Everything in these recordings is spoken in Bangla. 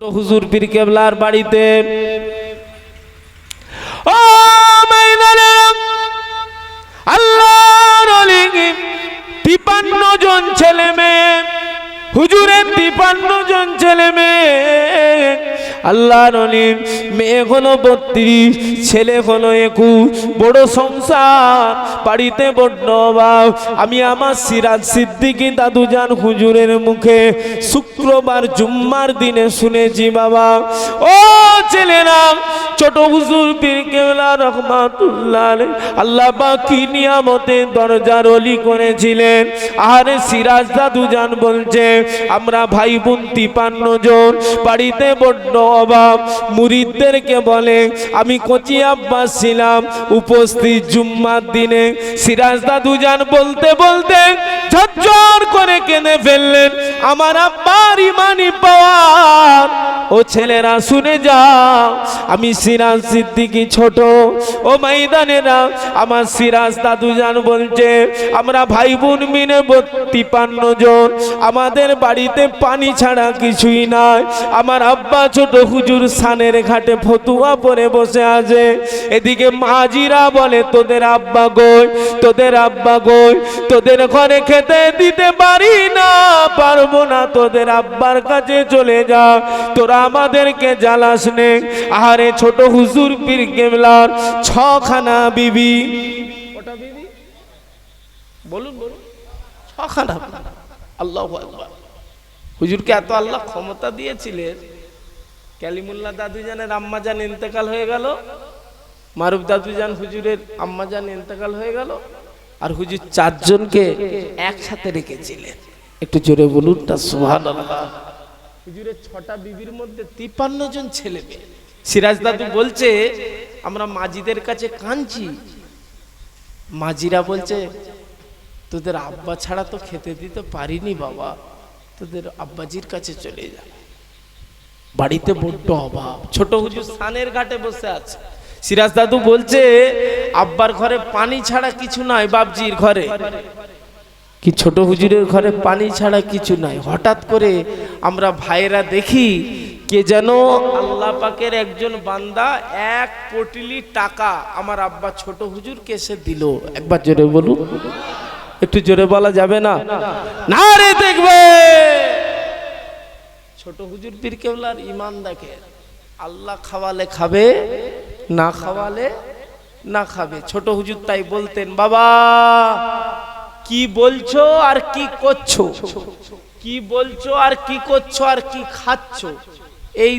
হুজুর পীর কেবলার বাড়িতে। তিপান্ন জন ছেলে মেয়ে হুজুরের তিপান্ন জন ছেলে মেয়ে। আল্লাহর অলি মেয়ে হলো বত্রিশ, ছেলে হলো একুশ। বড় সংসার, বাড়িতে বড্ড অভাব আমি আমার সিরাজ সিদ্দিকি দাদুজান হুজুরের মুখে শুক্রবার জুম্মার দিনে শুনেছি বাবা। ও ছেলেরা, ছোট হুজুর পীর কেবলা রহমাতুল্লাহ আল্লাহ বা কি নিয়ামতে দরজার অলি করেছিলেন। আরে সিরাজ দাদু জান বলছে, আমরা ভাই বোন তিপান্ন জন, বাড়িতে বড্ড অভাব মুরিদদেরকে বলে, আমি কচি আব্বাস ছিলাম, উপস্থিত জুম্মার দিনে। সিরাজ বলতে বলতে ঝরঝর করে কেঁদে ফেললেন। আমার আব্বার ইমানি পাওয়ার। ও ছেলেরা, শুনে যাও, আমি সিরাজ সিদ্দিকি ছোট। ও ময়দানেরা, আমার সিরাজ দাদু জান বলছে, আমরা ভাই বোন মিলে তিপান্ন জন। আমাদের বাড়িতে পানি ছাড়া কিছুই নাই। আমার আব্বা ছোট হুজুর সানের ঘাটে ফতুয়া পরে বসে আছে। এদিকে মাজিরা বলে, তোদের আব্বা গই তোদের আব্বা গই তোদের ঘরে খেতে দিতে পারি না, পারব না তোদের আব্বার কাছে চলে যা। তোরা আমাদেরকে জ্বালাস নে। আহারে ছোট হুজুর পীর কেবলার ছখানা বিবি। বলুন বলুন। আল্লাহ হুজুরকে এত আল্লাহ ক্ষমতা দিয়েছিলেন ক্যালিমুল্লাহ দাদুজানের আম্মাজান ইন্তেকাল হয়ে গেল। মারুফ দাদুজান হুজুরের আম্মাজান ইন্তেকাল হয়ে গেল। আর হুজুর চারজনকে একসাথে রেখেছিলেন। একটু জোরে বলুন তা সুবহানাল্লাহ। হুজুরের ছটা বিবির মধ্যে তিপ্পান্ন জন ছেলে মেয়ে। সিরাজ দাদু বলছে, আমরা মাজিদের কাছে কাঁদছি। মাজিরা বলছে, তোদের আব্বা ছাড়া তো খেতে দিতে পারিনি বাবা। তোদের আব্বাজির কাছে চলে যা। বাড়িতে বড্ড অভাব। ছোট হুজুর সানের ঘাটে বসে আছে। সিরাজ দাদু বলছে, আব্বার ঘরে পানি ছাড়া কিছু নাই বাবজির ঘরে। কি ছোট হুজুরের ঘরে পানি ছাড়া কিছু নাই? হঠাৎ করে আমরা ভাইয়েরা দেখি, কে যেন আল্লাহ পাকের একজন বান্দা এক কোটিলি টাকা আমার আব্বা ছোট হুজুর কেসে দিল। একবার জোরে বলুন। একটু জোরে বলা যাবে না? না রে দেখবে! ছোট হুজুর পীর কেবলার ইমান দেখে। আল্লাহ খাওয়ালে খাবে, না খাওয়ালে না খাবে। ছোট হুজুর তাই বলতেন, বাবা, কি বলছো আর কি করছ? কি বলছো আর কি করছ আর কি খাচ্ছ? এই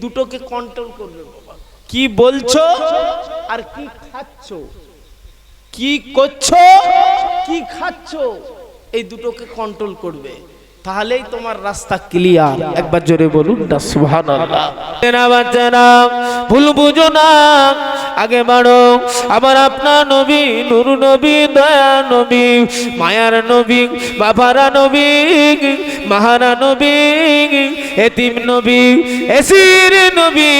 দুটোকে কন্ট্রোল করবে বাবা। কি বলছো আর কি খাচ্ছ? কি করছ, কি খাচ্ছ? এই দুটোকে কন্ট্রোল করবে। তাহলেই তোমার রাস্তা ক্লিয়ার একবার জোরে বলুন না, সুবহানাল্লাহ। বাচ্চারা ভুল বুঝো না। আগে বাড়ো। আবার আপনার নবী, নূর নবী, দয়া নবী, মায়ার নবী, বাবারা নবী, মাহারা নবী, এতিম নবী, এসির নবী,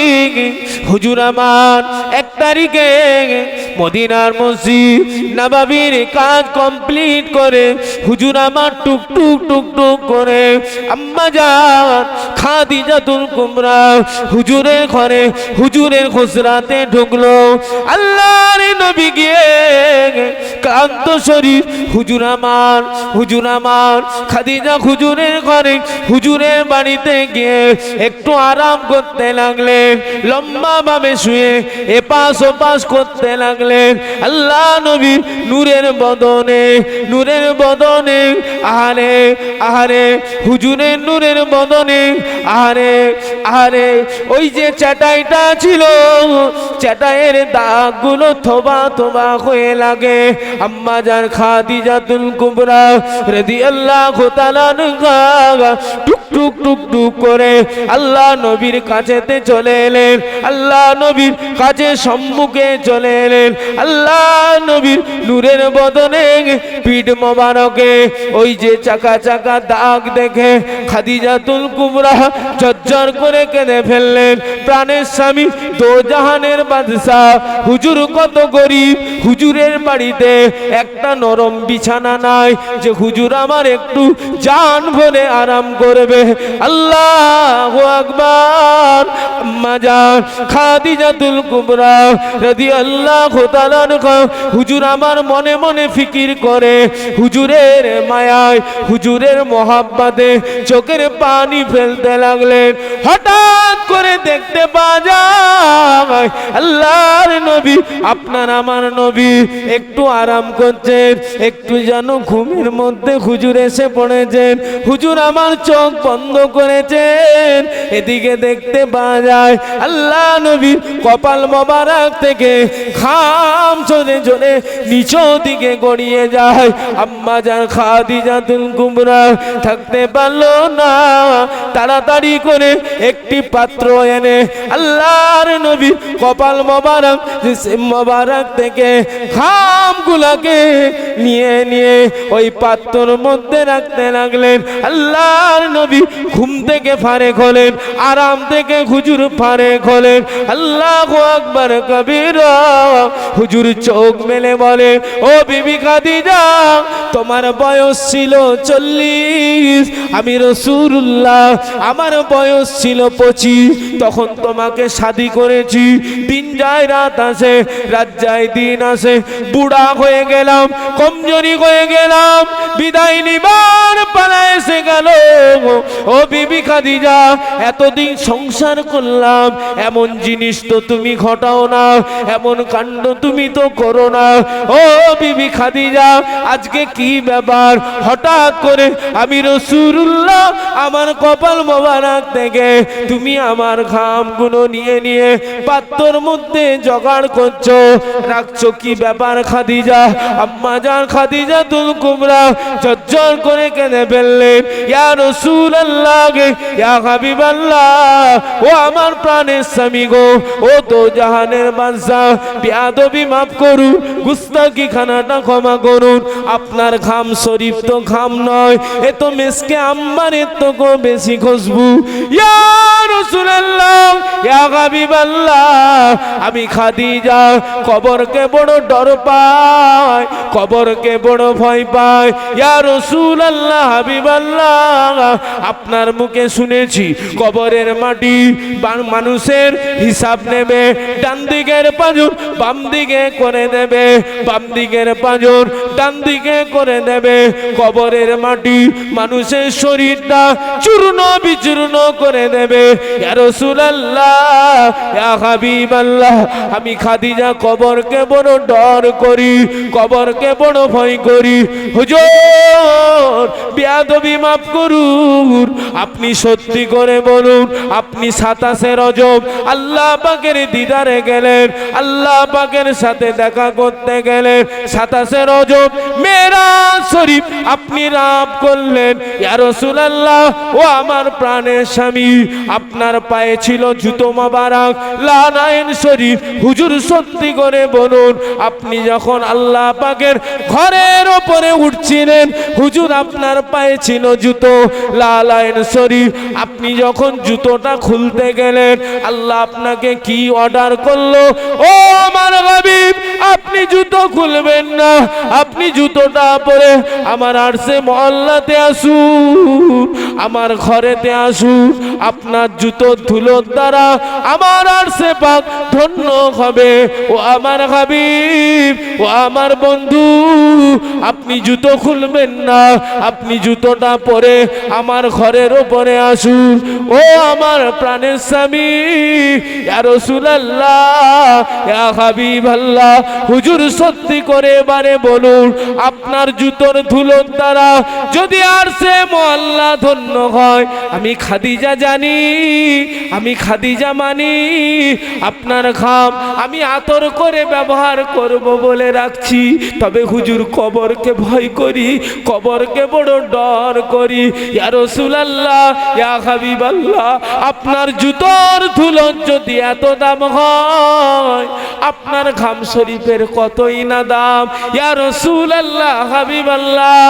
হুজুর আমার এক তারিখে মদিনার মসজিদ, নবাবির কাজ কমপ্লিট করে হুজুর আমার টুক টুক টুক টুক করে আম্মা যান খাদিজাতুল কুমরা হুজুরের ঘরে, হুজুরের খুসরাতে ঢুকলো। আল্লাহর নবী গিয়ে কান্ত শরীর, হুজুর আমার হুজুর আমার, খাদিজা হুজুরের ঘরে, হুজুরের বাড়িতে গিয়ে একটু আরাম করতে লাগলেন লম্বা ভাবে শুয়ে এপাশ ওপাশ করতে লাগলেন আল্লাহ নবী নূরের বদনে নূরের বদনে, আহারে আহারে হুজুরের নূরের বদনে, আরে আরে, ওই যে চাটাইটা ছিল চাটাইয়ের দাগগুলো থোবা থোবা হয়ে লাগে। আম্মা যার খাদিজাতুল কুবরা আল্লাহ তাআলা টুক টুক টুক টুক করে আল্লাহ নবীর কাছেতে চলে এলেন। আল্লাহ নবীর কাছে সম্মুখে চলে এলেন। আল্লাহ নবীর নূরের বদনে পিঠ মোবারকে ওই যে চাকা চাকা দাগ দেখে খাদিজাতুল কুমরা চজ্জর করে কেঁদে ফেললেন। প্রাণের স্বামী দো জাহানের বাদশাহ। হুজুর কত গরিব। হুজুরের বাড়িতে একটা নরম বিছানা নাই যে হুজুর আমার একটু জান ভরে আরাম করবে। আল্লাহ আকবার। জান, খাদিজাতুল কুবরা তাআলা আনহা। হুজুর আমার মনে মনে ফিকির করে। হুজুরের মায়ায়, হুজুরের মহাব্বাতে চোখের পানি ফেলতে লাগলেন। হঠাৎ করে দেখতে পাওয়া আল্লাহর নবী, আপনার আমার নবী, একটু আরাম করছেন, একটু যেন ঘুমের মধ্যে হুজুর এসে পড়েছেন। হুজুর আমার চোখ বন্ধ করেছেন। এদিকে দেখতে পাওয়া আল্লাহ কপাল মোবারক থেকে খাম চলে চলে নিচ দিকে গড়িয়ে যায়। আম্মা যান খাদিজাতুল কুবরা থাকতে পারল না। তাড়াতাড়ি করে একটি পাত্র এনে আল্লাহর নবী কপাল মোবারক মোবারক থেকে খামগুলাকে নিয়ে নিয়ে ওই পাত্রর মধ্যে রাখতে লাগলেন। আল্লাহর নবী ঘুম থেকে ফারে খোলেন, আরাম থেকে হুজুর ফারে খোলেন। আল্লাহ আকবর কবির, হুজুর চোখ মেলে বলে, ও বিবি খাদিজা, তোমার বয়স ছিল চল্লিশ, আমি রসুল্লাহ আমার বয়স ছিল পঁচিশ। তখন তোমাকে শাদি করেছি। দিন যায় রাত আসে, রাত যায় দিন আসে। বুড়া হয়ে গেলাম, কমজোরি হয়ে গেলাম। বিদায় নিবার পালা এসে গেল। ও বিবি খাদিজা, এতদিন সংসার করলাম, এমন জিনিস তো তুমি ঘটাও না, এমন কাণ্ড তুমি তো করো না। ও বিবি খাদিজা, আজকে কি ব্যাপার? হঠাৎ করে আমি রসুল্লাহ আমার কপাল মোবারক থেকে তুমি আমার ঘামগুলো নিয়ে নিয়ে পাত্রর মধ্যে জোগাড় করছ। রাখছো কি ব্যাপার খাদিজা? আম্মা জান খাদিজা তুল কুমরা জজ্জর করে কেঁদে আল্লাহ ও আমার প্রাণের স্বামী গো, ও তো জাহানের বাদশা বিয়াদবি মাফ করুন গুস্তাকি খানাটা ক্ষমা করুন। আপনার ঘাম শরীফ তো ঘাম নয়, এ তো মেসকে আম্বারের তো বেশি খুশবু। ইয়া রাসূলুল্লাহ, ইয়া হাবিবাল্লাহ, আমি খাদিজা, কবরকে বড় ডর পাই কবরকে বড় ভয় পাই ইয়া রাসূলুল্লাহ, হাবিবাল্লাহ, আপনার মুখে শুনেছি, কবরের মাটি মানুষের হিসাব নেবে ডান দিকের পাঁজর বাম দিকে করে দেবে বাম দিকের পাঁজর ডান দিকে করে দেবে, কবরের মাটি মানুষের শরীরটা চূর্ণ বিচূর্ণ করে দেবে। আমি খাদিজা কবরকে বড় ডর করি, কবরকে বড় ভয় করি। হুজুর, বিয়াদবি মাফ করুন, আপনি সত্যি করে বলুন, আপনি সাতাশে রজব। আল্লাহ পাকের দিদারে গেলেন, আল্লাহ পাকের সাথে দেখা করতে গেলেন। সাতাশে রজব মেরা শরীফ, আপনি রাব করলেন। ইয়া রাসূলুল্লাহ, ও আমার প্রাণের স্বামী, আপনার পায়ে ছিল জুতো মোবারক, লানায়ন শরীফ। হুজুর সত্যি করে বলুন, আপনি যখন আল্লাহ পাকের ঘরের ওপরে উঠছিলেন, হুজুর আপনার পায়ে ছিল জুতো, লালায়ন শরীফ। আপনি যখন জুতোটা খুলতে গেলেন, আল্লাহ আপনাকে কি অর্ডার করল? ও আমার হাবিব আপনি জুতো খুলবেন না। আপনি জুতোটা পরে আমার আরসে মহল্লাতে আসুন, আমার ঘরেতে আসুন। আপনার জুতো ধুলোর দ্বারা আমার আরসে পাক ধন্য হবে। ও আমার হাবিব, ও আমার বন্ধু, আপনি জুতো খুলবেন না। আপনি জুতোটা পরে আমার ঘরের ওপরে আসুন। ও আমার প্রাণের স্বামী, ইয়া রাসূলুল্লাহ, ইয়া হাবিবাল্লাহ হুজুর সত্যি করে এবারে বলুন আপনার জুতোর ধুলোর দ্বারা যদি আর সে মহল্লা ধন্য হয়। আমি খাদিজা জানি, আমি খাদিজা মানি, আপনার ঘাম আমি আতর করে ব্যবহার করব বলে রাখছি। তবে হুজুর কবরকে ভয় করি, কবরকে বড় ডর করি। ইয়া রাসূলুল্লাহ, ইয়া হাবিবাল্লাহ, আপনার জুতোর ধুলোর যদি এত দাম হয়, আপনার ঘাম শরীফের কতই না দাম? ইয়া রসুল আল্লাহ হাবিব আল্লাহ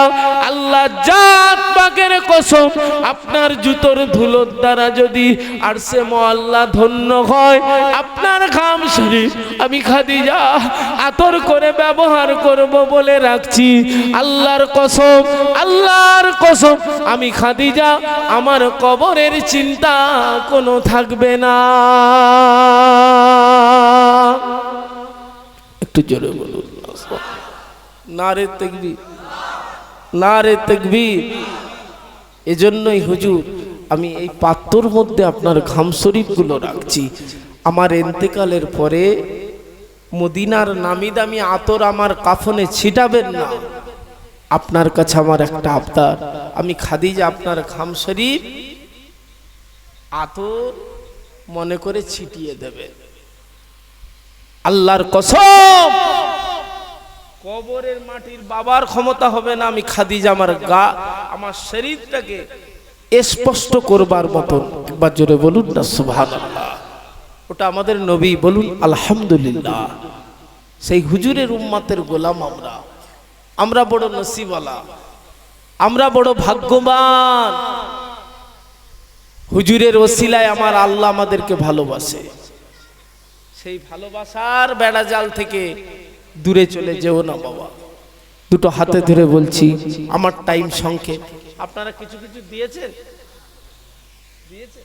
আল্লাহ জাত পাকের কসম আপনার জুতোর ধুলোর দ্বারা যদি আর সে মোয়াল্লা ধন্য হয়, আপনার ঘাম শরীফ আমি খাদিজা, আতর করে ব্যবহার করব বলে রাখছি। আল্লাহর কসম আল্লাহর কসম, আমি খাদিজা, আমার কবরের চিন্তা কোনো থাকবে না। একটু জোরে বলুন না রে তেকবি না রে তেকবি এজন্যই হুজুর আমি এই পাত্রর মধ্যে আপনার ঘাম শরীফগুলো রাখছি। আমার এন্তেকালের পরে মদিনার নামি দামি আতর আমার কাফনে ছিটাবেন না। আপনার কাছে আমার একটা আবদার। আমি খাদিজা, আপনার ঘাম শরীফ আতর মনে করে ছিটিয়ে দেবে। আল্লাহর কসম! কবরের মাটির বাবার ক্ষমতা হবে না, আমি খাদিজা আমার গা, আমার শরীরটাকে স্পষ্ট করবার মতন একবার জোরে বলুন না, সুবহানাল্লাহ। ওটা আমাদের নবী বলুন, আলহামদুলিল্লাহ। সেই হুজুরের উম্মাতের গোলাম আমরা। আমরা বড় নসিবালা আমরা বড় ভাগ্যবান। হুজুরের ওসিলায় আমার আল্লাহ আমাদেরকে ভালোবাসে। সেই ভালোবাসার বেড়া জাল থেকে দূরে চলে যেও না বাবা। দুটো হাতে ধরে বলছি আমার টাইম সংক্ষেপ আপনারা কিছু কিছু দিয়েছেন? দিয়েছে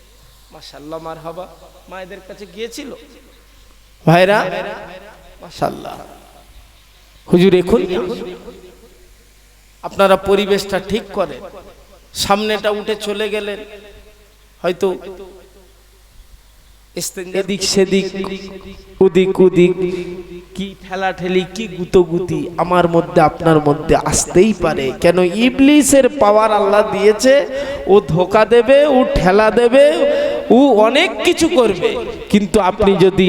মাশাল্লাহ মার হাবা মায়েদের কাছে গিয়েছিল? ভাইরা মাশাল্লাহ হুজুর এখন আপনারা পরিবেশটা ঠিক করেন। সামনেটা উঠে চলে গেলেন। হয়তো এদিক সেদিক উদিক উদিক কি ঠেলা ঠেলি কি গুতোগুতি আমার মধ্যে আপনার মধ্যে আসতেই পারে। কেন ইবলিসের পাওয়ার আল্লাহ দিয়েছে ও ধোকা দেবে ও ঠেলা দেবে ও অনেক কিছু করবে। কিন্তু আপনি যদি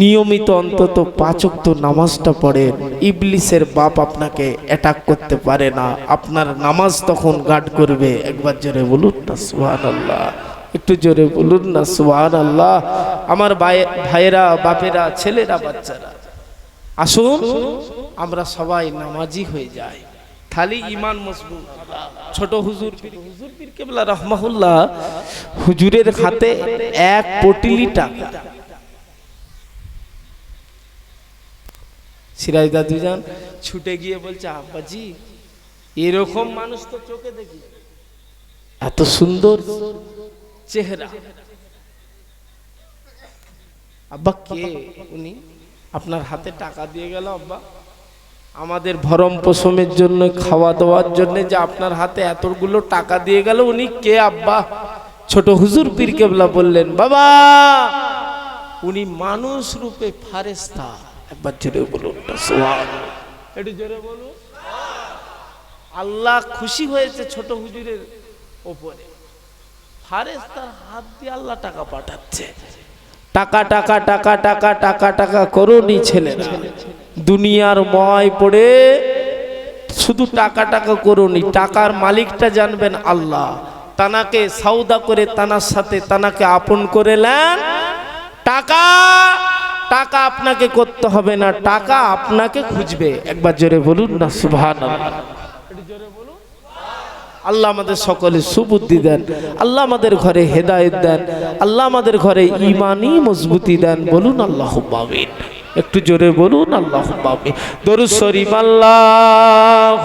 নিয়মিত অন্তত পাঁচক্ত নামাজটা পড়েন ইবলিসের বাপ আপনাকে অ্যাটাক করতে পারে না। আপনার নামাজ তখন গার্ড করবে। একবার জোরে বলুন না সুবহানাল্লাহ। একটু জোরে বলুন না সুবহান আল্লাহ আমার ভাই- ভাইয়েরা, বাপেরা, ছেলেরা, বাচ্চারা, আসুন আমরা সবাই নামাজি হয়ে যাই। খালি ইমান মজবুত। ছোট হুজুর হুজুর পীর কেবলা রহমাহুল্লাহ, হুজুরের হাতে এক পটিলি টাকা সিরাজ দাদু যান, ছুটে গিয়ে বলছে, আব্বাজি, এরকম মানুষ তো চোখে দেখি। এত সুন্দর। চেহারা। আব্বা, কে উনি? আপনার হাতে টাকা দিয়ে গেল, আব্বা। আমাদের ভরম পোষমের জন্য খাওয়া দাওয়ার জন্য যে আপনার হাতে এতগুলো টাকা দিয়ে গেল, উনি কে, আব্বা? ছোট হুজুর পীর কেবলা বললেন, বাবা, উনি মানুষ রূপে ফারেস্তা। একবার জোরে বলুন। একটু জোরে বলুন। আল্লাহ খুশি হয়েছে ছোট হুজুরের ওপরে। ফারেস্তার হাত দিয়ে আল্লাহ টাকা পাঠাচ্ছে। টাকা টাকা টাকা টাকা টাকা টাকা করুনি ছেলেরা। দুনিয়ার ময় পড়ে শুধু টাকা টাকা করুনি। টাকার মালিকটা জানবেন আল্লাহ। তানাকে সৌদা করে তানার সাথে তানাকে আপন করে নেন। টাকা টাকা আপনাকে করতে হবে না। টাকা আপনাকে খুঁজবে। একবার জোরে বলুন না, সুবহানাল্লাহ। আল্লাহ আমাদের সকলে সুবুদ্ধি দেন, আল্লাহ আমাদের ঘরে হেদায়েত দেন, আল্লাহ আমাদের ঘরে ইমানই মজবুতি দেন, বলুন আল্লাহ আমিন। একটু জোরে বলুন আল্লাহ আমিন। দরুদ শরীফ আল্লাহ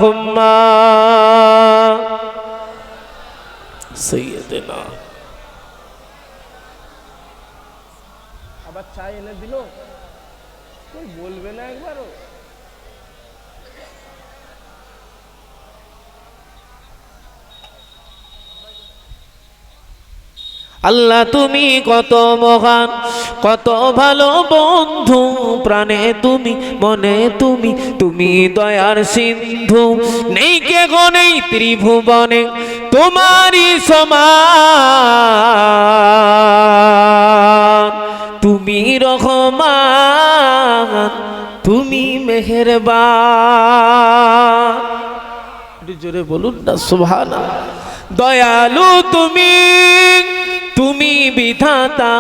চা এনে দিল? বলবে না একবারও? আল্লাহ তুমি কত মহান, কত ভালো বন্ধু, প্রাণে তুমি, মনে তুমি তুমি দয়ার সিন্ধু। নেই কে গো নেই ত্রিভুবনে, তোমারই সমান। তুমি রহমান, তুমি মেহেরবান। একটু জোরে বলুন না সুবহানা দয়ালু তুমি। তুমি বিধাতা,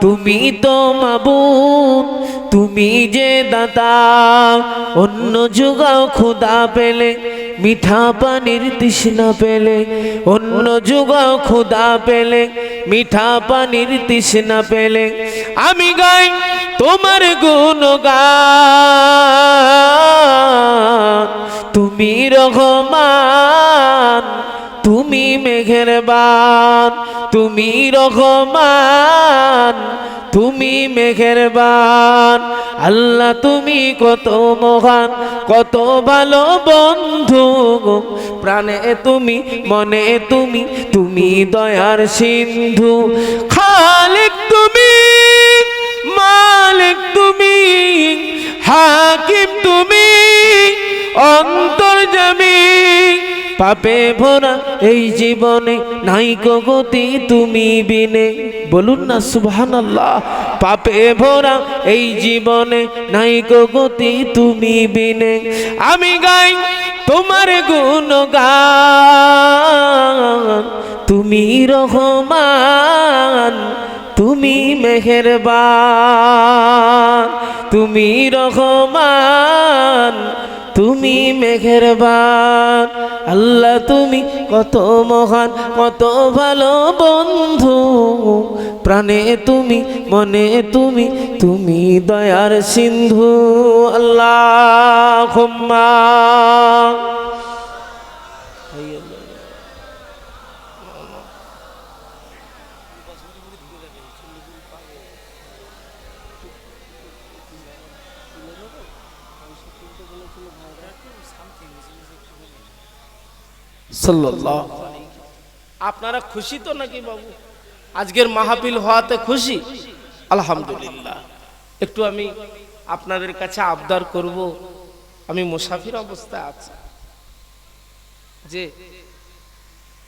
তুমি তো মাবুদ, তুমি যে দাতা। অন্য যুগাও ক্ষুদা পেলে, মিঠা পানির তৃষ্ণা পেলে। অন্য যুগাও ক্ষুদা পেলে, মিঠা পানির তৃষ্ণা পেলে। আমি গাই তোমার গুণগান, তুমি রহমান তুমি মেঘের বান তুমি রহমান, তুমি মেঘের বান আল্লাহ তুমি কত মহান, কত ভালো বন্ধু প্রাণে তুমি, মনে তুমি তুমি দয়ার সিন্ধু। খালিক তুমি, মালিক তুমি, হাকিম তুমি, অন্তর জমি। পাপে ভরা এই জীবনে নাই গতি তুমি বিনে। বলুন না সুবহান আল্লাহ পাপে ভরা এই জীবনে নাই গতি তুমি বিনে। আমি গাই তোমার গুণগান, তুমি রহমান, তুমি মেহেরবান, তুমি রহমান তুমি মেঘের বান আল্লাহ তুমি কত মহান, কত ভালো বন্ধু। প্রাণে তুমি, মনে তুমি তুমি দয়ার সিন্ধু। আল্লাহ আপনারা খুশি তো নাকি বাবু? আজকের মাহফিল হওয়াতে খুশি? আলহামদুলিল্লাহ। একটু আমি আপনাদের কাছে আবদার করব। আমি মুসাফির অবস্থায় আছি। যে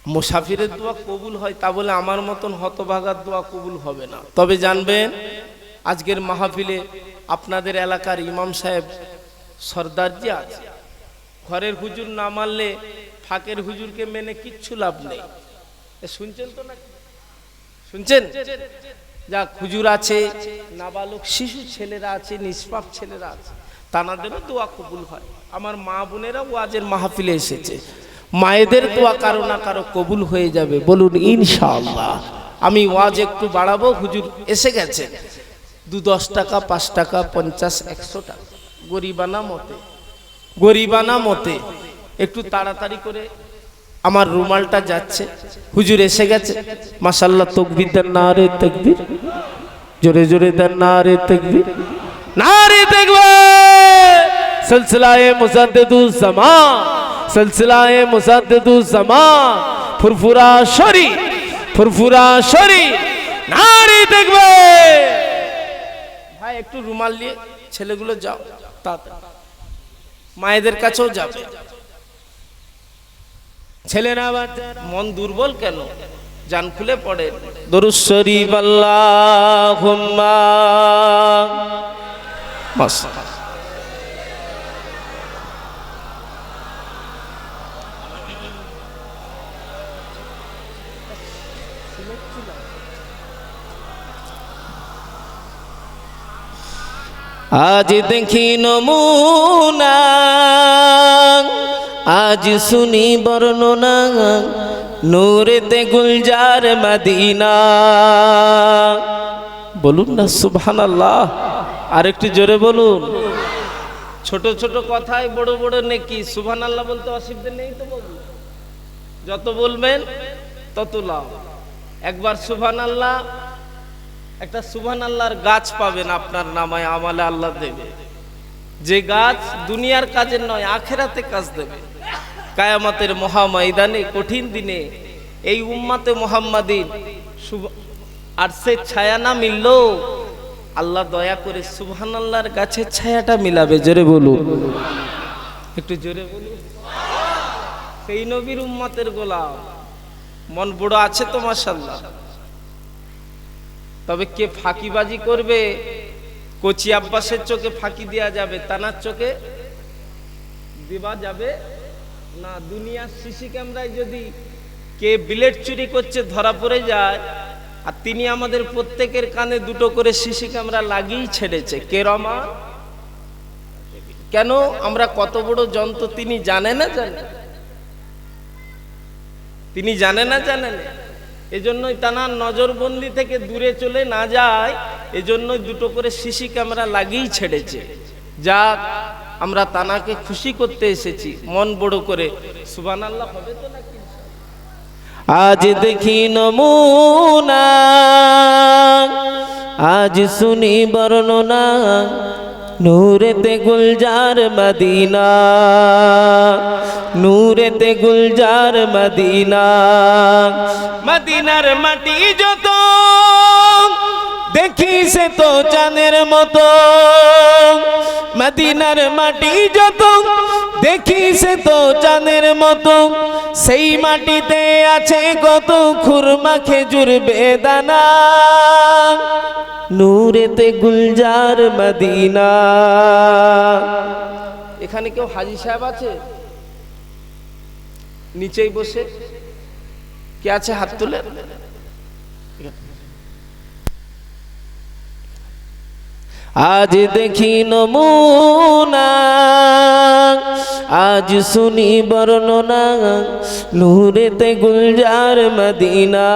মুসাফিরের দোয়া কবুল হয় তা বলে আমার মতন হতভাগার দোয়া কবুল হবে না। তবে জানবেন, আজকের মাহফিলে আপনাদের এলাকার ইমাম সাহেব সর্দারজি আছে। ঘরের হুজুর না মানলে ফাঁকের হুজুরকে মেনে কিচ্ছু লাভ নেই। শুনছেন তো নাকি? শুনছেন? যা হুজুর আছে, নাবালক শিশু ছেলেরা আছে, নিষ্পাপ ছেলেরা আছে, তানাদেরও দোয়া কবুল হয়। আমার মা বোনেরা ওয়াজের মাহফিলে এসেছে। মায়েদের দোয়া কারও না কারও কবুল হয়ে যাবে। বলুন, ইনশাআল্লাহ। আমি ওয়াজ একটু বাড়াবো, হুজুর এসে গেছে। দু দশ টাকা, পাঁচ টাকা, পঞ্চাশ, একশো টাকা। গরিবানা মতে। গরিবানা মতে। একটু তাড়াতাড়ি করে আমার রুমালটা যাচ্ছে। হুজুর এসে গেছে। মাসাল্লাহ তকবির দেন না রে তকবির। জোরে জোরে দেন না রে তকবির। না রে সিলসিলায়ে মুসাদ্দিদুজ জামান সিলসিলায়ে মুসাদ্দিদুজ জামান ফুরফুরা শরী ফুরফুরা শরী না রে তকবির! ভাই, একটু রুমাল নিয়ে ছেলেগুলো যাও, তাড়াতাড়ি। মায়েদের কাছেও যাবে ছেলেরা আবার মন দুর্বল কেন? জান খুলে পড়ে। দরুদ শরীফ, আল্লাহুম্মা। বাস আজ দেখি নমুনা আজ শুনি বর্ণনা নূরেতে গুলজার মদিনা। বলুন না সুবহান আল্লাহ আর একটু জোরে বলুন। ছোট ছোট কথায় বড় বড় নেকি সুবহান আল্লাহ বলতে অসুবিধা নেই তো বলুন। যত বলবেন, তত লাভ। একবার সুবহান আল্লাহ একটা সুবহান আল্লাহর গাছ পাবেন আপনার নামায়, আমালে আল্লাহ দেবে। যে গাছ দুনিয়ার কাজের নয়, আখেরাতে কাজ দেবে। কায়ামতের মহাময়দানে কঠিন দিনে এই উম্মাতে মোহাম্মদিন আর সে ছায়া না মিলল। আল্লাহ দয়া করে সুবহান আল্লাহর গাছের ছায়াটা মিলাবে, জোরে বলুন। একটু জোরে বলুন। সেই নবীর উম্মাতের গোলাম। মন বড় আছে তো মাসাল্লাহ তবে কে ফাঁকিবাজি করবে? কচি আব্বাসের চোখে ফাঁকি দেওয়া যাবে, তানার চোখে দেওয়া যাবে। না, দুনিয়ার সিসি ক্যামেরায় যদি কে বিলেট চুরি করছে, ধরা পড়ে যায়, আর তিনি আমাদের প্রত্যেকের কানে দুটো করে সিসি ক্যামেরা লাগিয়েই ছেড়েছে, কে রমা? কেন আমরা কত বড় যন্ত্র তিনি জানে না জানে? তিনি জানে না জানেন এজন্যই তানার নজরবন্দি থেকে দূরে চলে না যায়, এজন্যই দুটো করে সিসি ক্যামেরা লাগিয়েই ছেড়েছে। যাক আমরা তানাকে খুশি করতে এসেছি। মন বড় করে সুবান আল্লাহ হবে তো নাকি? আজ দেখি নমুনা, আজ শুনি বর্ণনা, নূরেতে গুলজার মদিনা, নূরেতে গুলজার মদিনা, মদিনার মাটি যত দেখি সে তো চাঁদের মতো। মদিনার মাটি যত দেখি সে তো চাঁদের মতো। সেই মাটিতে আছে কত খুরমা খেজুর বেদানা। নূরেতে গুলজার মদিনা। এখানে কেউ হাজি সাহেব আছে? নিচেই বসে। কে আছে হাত তুলে? আজ দেখি নমুনা আজ শুনি বর্ণনা নূরেতে গুলজার মদিনা।